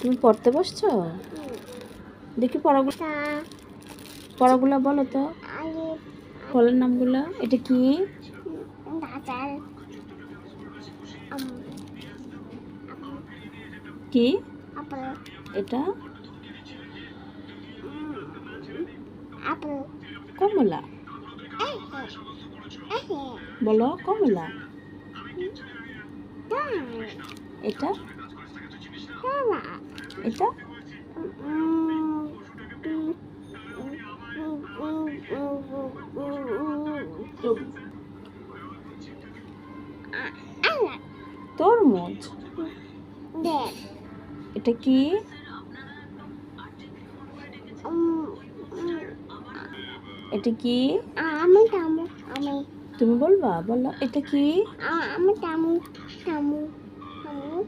তুমি পড়তে বসছো? দেখি পড়াগুলো পড়াগুলো বলো তো। ফলের নামগুলো। এটা কি? কি? এটা? কমলা। বলো কমলা। এটা? এটা? তরমুজ। এটা কি? এটা কি? আমি তামু আমি তুমি বলবা বলো। এটা কি? আমি তামু তামু তামু।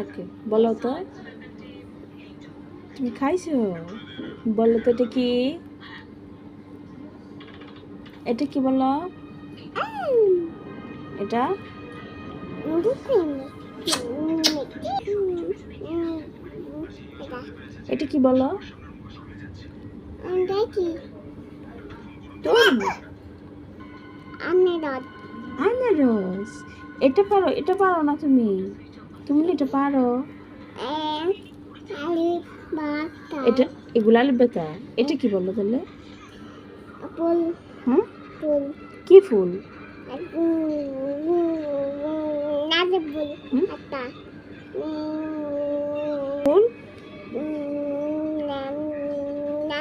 ওকে বলো তো। তুমি খাইছো? বলো তো এটা কি? এটা কি বলো এটা? এটা কি বলো আনারস। এটা পারো এটা পারো না তুমি। তুমি এটা পারো। এটা এগুলা বেতা? এটা কি বলো তাহলে? হুম? ফুল। কি ফুল? ফুল। ফুল?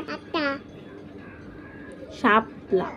আটা শাপলা।